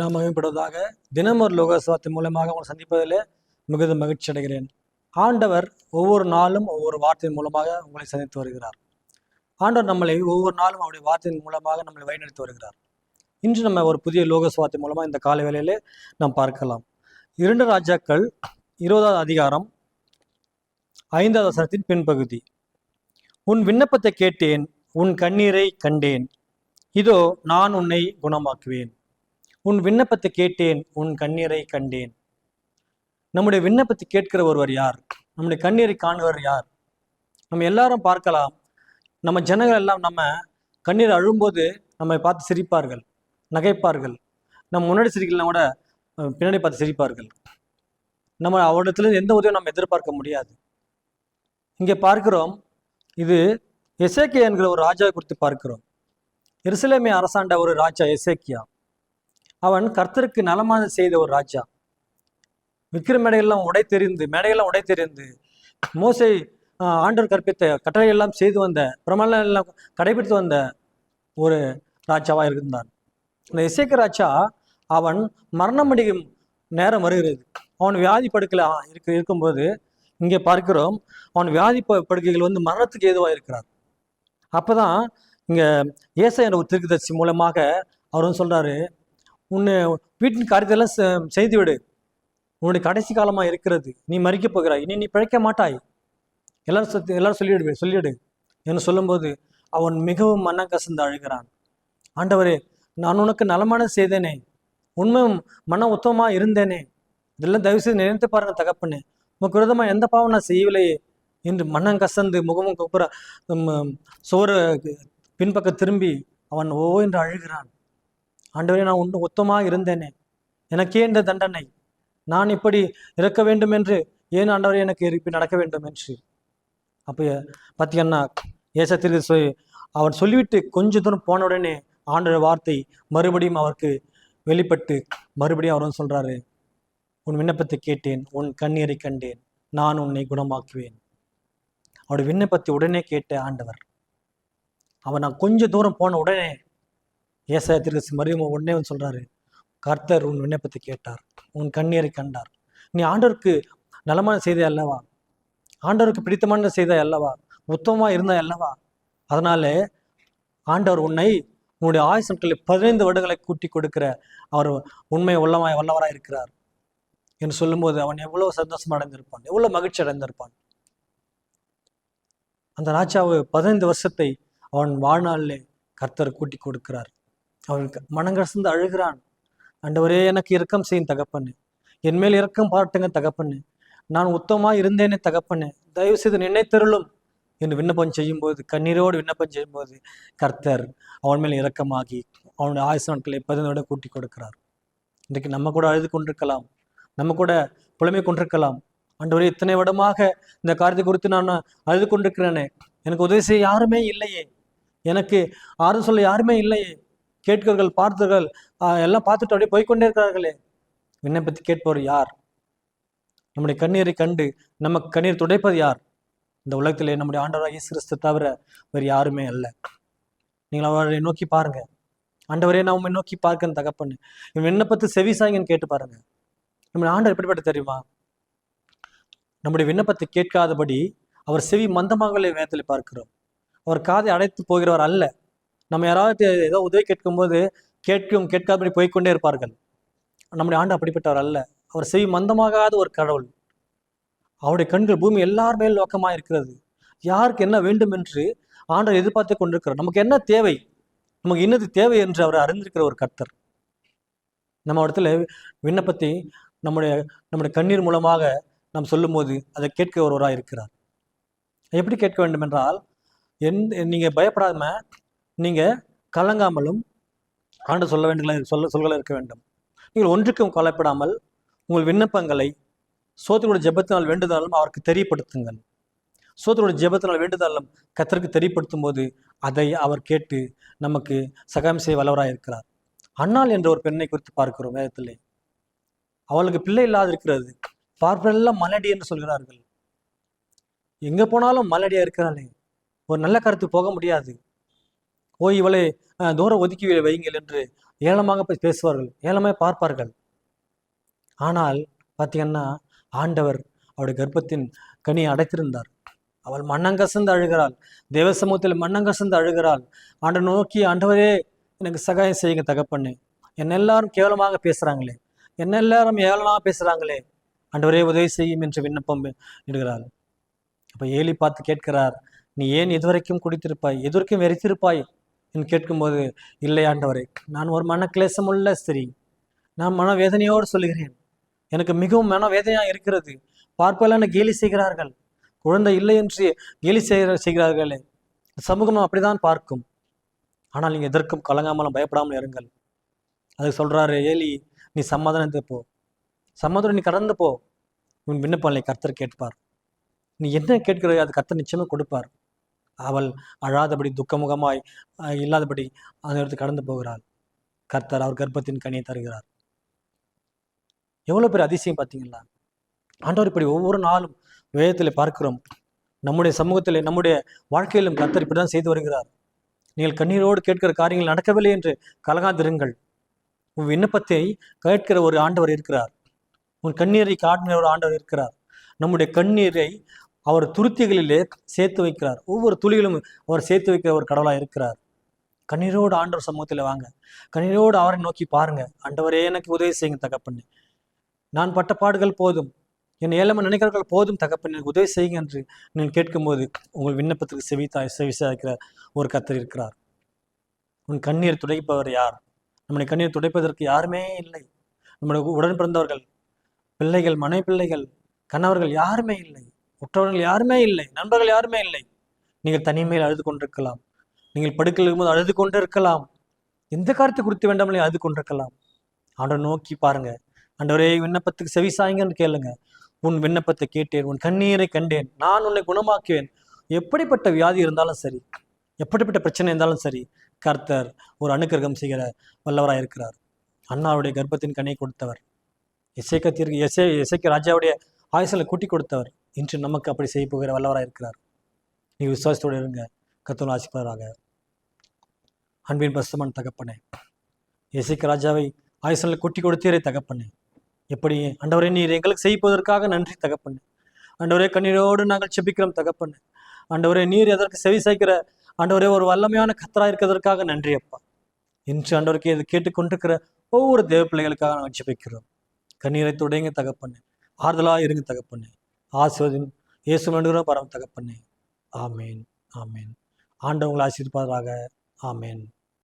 நாம் மேம்படுவதாக தினம் லோக லோகசுவாத்தின் மூலமாக உங்களை சந்திப்பதில் மிகுந்த மகிழ்ச்சி அடைகிறேன். ஆண்டவர் ஒவ்வொரு நாளும் ஒவ்வொரு வார்த்தையின் மூலமாக உங்களை சந்தித்து வருகிறார். ஆண்டவர் நம்மளை ஒவ்வொரு நாளும் அவருடைய வார்த்தையின் மூலமாக நம்மளை வழிநடத்தி வருகிறார். இன்று நம்ம ஒரு புதிய லோகசுவாத்தின் மூலமாக இந்த காலை வேளையிலே நாம் பார்க்கலாம். இரண்டு ராஜாக்கள் இருபதாவது அதிகாரம் ஐந்தாவது வசனத்தின் பின்பகுதி. உன் விண்ணப்பத்தை கேட்டேன் உன் கண்ணீரை கண்டேன். இதோ நான் உன்னை குணமாக்குவேன். உன் விண்ணப்பத்தை கேட்டேன் உன் கண்ணீரை கண்டேன். நம்முடைய விண்ணப்பத்தை கேட்கிற ஒருவர் யார்? நம்முடைய கண்ணீரை காணுவர் யார்? நம்ம எல்லாரும் பார்க்கலாம். நம்ம ஜனங்கள் எல்லாம் நம்ம கண்ணீர் அழும்போது நம்மை பார்த்து சிரிப்பார்கள் நகைப்பார்கள். நம்ம முன்னாடி சிரிக்கலாம் கூட பின்னாடி பார்த்து சிரிப்பார்கள். நம்ம அவரிடத்துல எந்த உதவியும் நம்ம எதிர்பார்க்க முடியாது. இங்கே பார்க்கிறோம் இது எசேக்கியா என்கிற ஒரு ராஜாவை குறித்து பார்க்கிறோம். எருசலேமிய அரசாண்ட ஒரு ராஜா எசேக்கியா. அவன் கர்த்தருக்கு நலமான செய்த ஒரு ராஜா. விக்கிர மேடையெல்லாம் உடை தெரிந்து மேடையெல்லாம் உடை தெரிந்து மோசை ஆண்டவர் கற்பித்த கட்டளையெல்லாம் செய்து வந்த பிரமாணம் எல்லாம் கடைபிடித்து வந்த ஒரு ராஜாவாக இருந்தான். இந்த இசைக்கு ராஜா அவன் மரணமடையும் நேரம் வருகிறது. அவன் வியாதி படுக்கையில் இருக்க இருக்கும்போது இங்கே பார்க்கிறோம் அவன் வியாதி ப- படுக்கைகள் வந்து மரணத்துக்கு ஏதுவாக இருக்கிறார் அப்போதான் இங்கே ஏசை என்ற ஒரு திருக்குதர்சி மூலமாக அவர் வந்து சொல்கிறாரு உன்னை வீட்டின் காரியத்தெல்லாம் செ- உன்னுடைய கடைசி காலமாக இருக்கிறது. நீ மறிக்க போகிறாய். இனி நீ பிழைக்க மாட்டாய். எல்லாரும் சொத்து- எல்லாரும் சொல்லிவிடு சொல்லிவிடு. என்று சொல்லும்போது அவன் மிகவும் மன கசந்து அழுகிறான். ஆண்டவரே நான் உனக்கு நலமான செய்தேனே. உண்மை மன உத்தமமாக இருந்தேனே. இதெல்லாம் தயவு செய்து நினைத்து பாருங்க தகப்பனே. உமக்கு விரோதமா எந்த பாவம் நான் செய்யவில்லையே. என்று மனம் கசந்து முகமும் குப்புற சோறு பின்பக்கம் திரும்பி அவன் ஓ என்று அழுகிறான். ஆண்டவரே நான் ஒன்று உத்தமாக இருந்தேனே. எனக்கே இந்த தண்டனை. நான் இப்படி இறக்க வேண்டும் என்று ஏன் ஆண்டவரே எனக்கு இப்படி நடக்க வேண்டும் என்று? அப்போ பார்த்தீங்கன்னா ஏசத்திற்கு சொல்லி அவன் சொல்லிவிட்டு கொஞ்ச தூரம் போன உடனே ஆண்டவர் வார்த்தை மறுபடியும் அவருக்கு வெளிப்பட்டு மறுபடியும் அவர் வந்து சொல்கிறாரு உன் விண்ணப்பத்தை கேட்டேன் உன் கண்ணீரை கண்டேன் நான் உன்னை குணமாக்குவேன். அவருடைய விண்ணப்பத்தை உடனே கேட்ட ஆண்டவர் அவன் நான் கொஞ்ச தூரம் போன உடனே ஏசாயத்திற்கு மறுபடியும் உடனே வந்து சொல்றாரு கர்த்தர் உன் விண்ணப்பத்தை கேட்டார் உன் கண்ணீரை கண்டார். நீ ஆண்டவருக்கு நலமான செய்த அல்லவா? ஆண்டவருக்கு பிடித்தமான செய்த அல்லவா? உத்தமமாக இருந்தா அல்லவா? அதனால ஆண்டவர் உன்னை உன்னுடைய ஆயுசு நாட்களில் பதினைந்து வருடங்களை கூட்டி கொடுக்கிற அவர் உண்மை உள்ளமாய் வல்லவராய் இருக்கிறார். என்று சொல்லும்போது அவன் எவ்வளவு சந்தோஷம் அடைந்திருப்பான் எவ்வளவு மகிழ்ச்சி அடைந்திருப்பான். அந்த ராஜாவு பதினைந்து வருஷத்தை அவன் வாழ்நாளிலே கர்த்தர் கூட்டி கொடுக்கிறார். அவன் மனங்கசந்து அழுகிறான். ஆண்டவரே எனக்கு இரக்கம் செய்யும் தகப்பன்னு என் மேல் இரக்கம் பாட்டுங்க தகப்பன்னு நான் உத்தமா இருந்தேனே தகப்பன்னு தயவு செய்து நினைத்தருளும் என்று விண்ணப்பம் செய்யும்போது கண்ணீரோடு விண்ணப்பம் செய்யும்போது கர்த்தர் அவன் மேல் இரக்கமாகி அவனுடைய ஆயுசு நாட்களை பதினோட கூட்டி கொடுக்கிறார். இன்றைக்கு நம்ம கூட அழுது கொண்டிருக்கலாம். நம்ம கூட புலமை கொண்டிருக்கலாம். ஆண்டவரே இத்தனை வருடமாக இந்த காரியத்தை குறித்து நான் அழுது கொண்டிருக்கிறேனே. எனக்கு உதவி செய்ய யாருமே இல்லையே. எனக்கு ஆறுதல் சொல்ல யாருமே இல்லையே. கேட்கர்கள் பார்த்தர்கள் எல்லாம் பார்த்துட்டு அப்படியே போய்க்கொண்டே இருக்கிறார்களே. விண்ணப்பத்தை கேட்பவர் யார்? நம்முடைய கண்ணீரை கண்டு நம்ம கண்ணீர் துடைப்பது யார்? இந்த உலகத்திலே நம்முடைய ஆண்டவராக இயேசு கிறிஸ்து தவிர வேறு யாருமே அல்ல. நீங்கள் அவரை நோக்கி பாருங்க. ஆண்டவரே நான் உண்மை நோக்கி பார்க்கன்னு தகப்பன்னு என் விண்ணப்பத்தை செவி கேட்டு பாருங்க. நம்முடைய ஆண்டவர் எப்படிப்பட்ட தெரியுமா? நம்முடைய விண்ணப்பத்தை கேட்காதபடி அவர் செவி மந்தமாகவே வேதத்தில் பார்க்கிறோம். அவர் காதை அடைத்து போகிறவர் அல்ல. நம்ம யாராவது ஏதோ உதவி கேட்கும்போது கேட்கும் கேட்காதபடி போய்க்கொண்டே இருப்பார்கள். நம்முடைய ஆண்டு அப்படிப்பட்டவர் அல்ல. அவர் செவி மந்தமாகாத ஒரு கடவுள். அவருடைய கண்கள் பூமி எல்லார் மேல் நோக்கமாக இருக்கிறது. யாருக்கு என்ன வேண்டும் என்று ஆண்டவர் எதிர்பார்த்து கொண்டிருக்கிறார். நமக்கு என்ன தேவை? நமக்கு என்னது தேவை என்று அவர் அறிந்திருக்கிற ஒரு கர்த்தர். நம்ம இடத்துல விண்ணப்பத்தை நம்முடைய நம்முடைய கண்ணீர் மூலமாக நாம் சொல்லும்போது அதை கேட்க ஒருவராக இருக்கிறார். எப்படி கேட்க வேண்டும் என்றால் எந்த நீங்கள் பயப்படாம நீங்கள் கலங்காமலும் ஆண்டு சொல்ல வேண்டிய சொல்ல சொல்களை இருக்க வேண்டும். நீங்கள் ஒன்றுக்கும் கொலைப்படாமல் உங்கள் விண்ணப்பங்களை சோத்தினுடைய ஜெபத்தினால் வேண்டுதலும் அவருக்கு தெரியப்படுத்துங்கள். சோத்தினுடைய ஜெபத்தினால் வேண்டுதலும் கத்தருக்கு தெரியப்படுத்தும் போது அதை அவர் கேட்டு நமக்கு சகாயம் செய்ய வல்லவராக இருக்கிறார். அண்ணாள் என்ற ஒரு பெண்ணை குறித்து பார்க்கிறோம் வேதத்திலே. அவளுக்கு பிள்ளை இல்லாது இருக்கிறது பார்ப்பெல்லாம் மலடி என்று சொல்கிறார்கள். எங்கே போனாலும் மலடியாக இருக்கிறாளே. ஒரு நல்ல கருத்து போக முடியாது. ஓ இவளை அஹ், தூரம் ஒதுக்கி வையுங்கள் என்று ஏளமாக போய் பேசுவார்கள். ஏளமாக பார்ப்பார்கள். ஆனால் பார்த்தீங்கன்னா ஆண்டவர் அவருடைய கர்ப்பத்தின் கனியை அடைத்திருந்தார். அவள் மண்ணங்கசந்து அழுகிறாள். தேவ சமூகத்தில் மண்ணங்கசந்து அழுகிறாள். ஆண்டவர் நோக்கி ஆண்டவரே எனக்கு சகாயம் செய்யுங்க தகப்பண்ணு என்ன எல்லாரும் கேவலமாக பேசுறாங்களே. என்ன எல்லாரும் ஏளனமாக பேசுறாங்களே. ஆண்டவரே உதவி செய்யும் என்று விண்ணப்பம் இடுகிறாள். அப்ப ஏலி பார்த்து கேட்கிறார் நீ ஏன் இதுவரைக்கும் குடித்திருப்பாய்? எதுவரைக்கும் வெறித்திருப்பாய்? என்று கேட்கும்போது இல்லை ஆண்டவரே நான் ஒரு மன கிளேசமுள்ள ஸ்திரீ. நான் மனவேதனையோடு சொல்லுகிறேன். எனக்கு மிகவும் மனவேதனையாக இருக்கிறது. பார்ப்பெல்லாம் கேலி செய்கிறார்கள்? குழந்தை இல்லை என்று கேலி செய்கிற செய்கிறார்களே. சமூகம் அப்படிதான் பார்க்கும். ஆனால் நீங்கள் எதற்கும் கலங்காமலும் பயப்படாமல் இருங்கள். அதுக்கு சொல்கிறாரு ஏலி நீ சமாதானத்தை போ. சமாதானம் நீ கடந்து போ. உன் விண்ணப்பங்களை கர்த்தர் கேட்பார். நீ என்ன கேட்கிறாயோ அது கர்த்தர் நிச்சயமாக கொடுப்பார். அவள் அழாதபடி துக்கமுகமாய் அஹ், இல்லாதபடி அந்த இடத்து கடந்து போகிறாள். கர்த்தர் அவர் கர்ப்பத்தின் கனியை தருகிறார். எவ்வளவு பெரிய அதிசயம் பார்த்தீங்களா? ஆண்டவர் இப்படி ஒவ்வொரு நாளும் வேதத்தில் பார்க்கிறோம். நம்முடைய சமூகத்தில் நம்முடைய வாழ்க்கையிலும் கர்த்தர் இப்படிதான் செய்து வருகிறார். நீங்கள் கண்ணீரோடு கேட்கிற காரியங்கள் நடக்கவில்லை என்று கலகாதிருங்கள் உன் விண்ணப்பத்தை கேட்கிற ஒரு ஆண்டவர் இருக்கிறார். உன் கண்ணீரை காட்டுகிற ஒரு ஆண்டவர் இருக்கிறார். நம்முடைய கண்ணீரை அவர் துருத்திகளிலே சேர்த்து வைக்கிறார். ஒவ்வொரு துளிகளும் அவர் சேர்த்து வைக்கிற ஒரு கடவுளாக இருக்கிறார். கண்ணீரோடு ஆண்டவர் சமூகத்தில் வாங்க. கண்ணீரோடு அவரை நோக்கி பாருங்க. ஆண்டவரே எனக்கு உதவி செய்யுங்க தகப்பண்ணு நான் பட்ட பாடுகள் போதும். என் ஏழமை நினைக்கிறவர்கள் போதும் தகப்பன் எனக்கு உதவி செய்யுங்க என்று நீங்கள் கேட்கும்போது உங்கள் விண்ணப்பத்துக்கு செவித்தாய் செவிசாய்க்கிற ஒரு கத்தர் இருக்கிறார். உன் கண்ணீர் துடைப்பவர் யார்? நம்முடைய கண்ணீர் துடைப்பதற்கு யாருமே இல்லை. நம்முடைய உடன் பிறந்தவர்கள் பிள்ளைகள் மனை பிள்ளைகள் கணவர்கள் யாருமே இல்லை. உற்றவர்கள் யாருமே இல்லை நண்பர்கள் யாருமே இல்லை. நீங்கள் தனிமையில் அழுது கொண்டிருக்கலாம். நீங்கள் படுக்கையில் இருக்கும்போது அழுது கொண்டு இருக்கலாம் எந்த காரியத்தை குறித்து வேண்டாமலே அழுது கொண்டிருக்கலாம். ஆண்டவரை நோக்கி பாருங்க. ஆண்டவரே விண்ணப்பத்துக்கு செவி சாய்ங்கன்னு கேளுங்க. உன் விண்ணப்பத்தை கேட்டேன் உன் கண்ணீரை கண்டேன். நான் உன்னை குணமாக்குவேன். எப்படிப்பட்ட வியாதி இருந்தாலும் சரி எப்படிப்பட்ட பிரச்சனை இருந்தாலும் சரி கர்த்தர் ஒரு அனுக்கிரகம் செய்கிற வல்லவராக இருக்கிறார். அண்ணாவுடைய கர்ப்பத்தின் கண்ணை கொடுத்தவர். இசைக்கத்திற்கு இசை இசைக்கு ராஜாவுடைய ஆயுசலை கூட்டி கொடுத்தவர். இன்று நமக்கு அப்படி செய்ய போகிற வல்லவராக இருக்கிறார். நீ விசுவாசத்தோடு இருங்க கத்தோல் ஆசிப்பவராக அன்பின் பசுமன் தகப்பனே இசைக்கு ராஜாவை ஆயுசனில் கொட்டி கொடுத்தீரே தகப்பனே. எப்படி அண்டவரே நீர் எங்களுக்கு செய்வதற்காக நன்றி தகப்பண்ணு அண்டவரே கண்ணீரோடு நாங்கள் செபிக்கிறோம் தகப்பண்ணு அண்டவரே நீர் எதற்கு செவி சாய்க்கிற அண்டவரே ஒரு வல்லமையான கத்தரா இருக்கிறதற்காக நன்றி அப்பா. இன்று அண்டவருக்கு இது கேட்டுக்கொண்டிருக்கிற ஒவ்வொரு தேவ பிள்ளைகளுக்காக நாங்கள் செபிக்கிறோம். கண்ணீரை துடைங்க தகப்பண்ணு ஆறுதலாக இருங்க தகப்பண்ணு ஆசிர்வதின் இயேசு நடுகிற பரம் தகப்பண்ணே ஆமேன். ஆமேன். ஆண்டவங்களை ஆசீர்வாதாக ஆமேன்.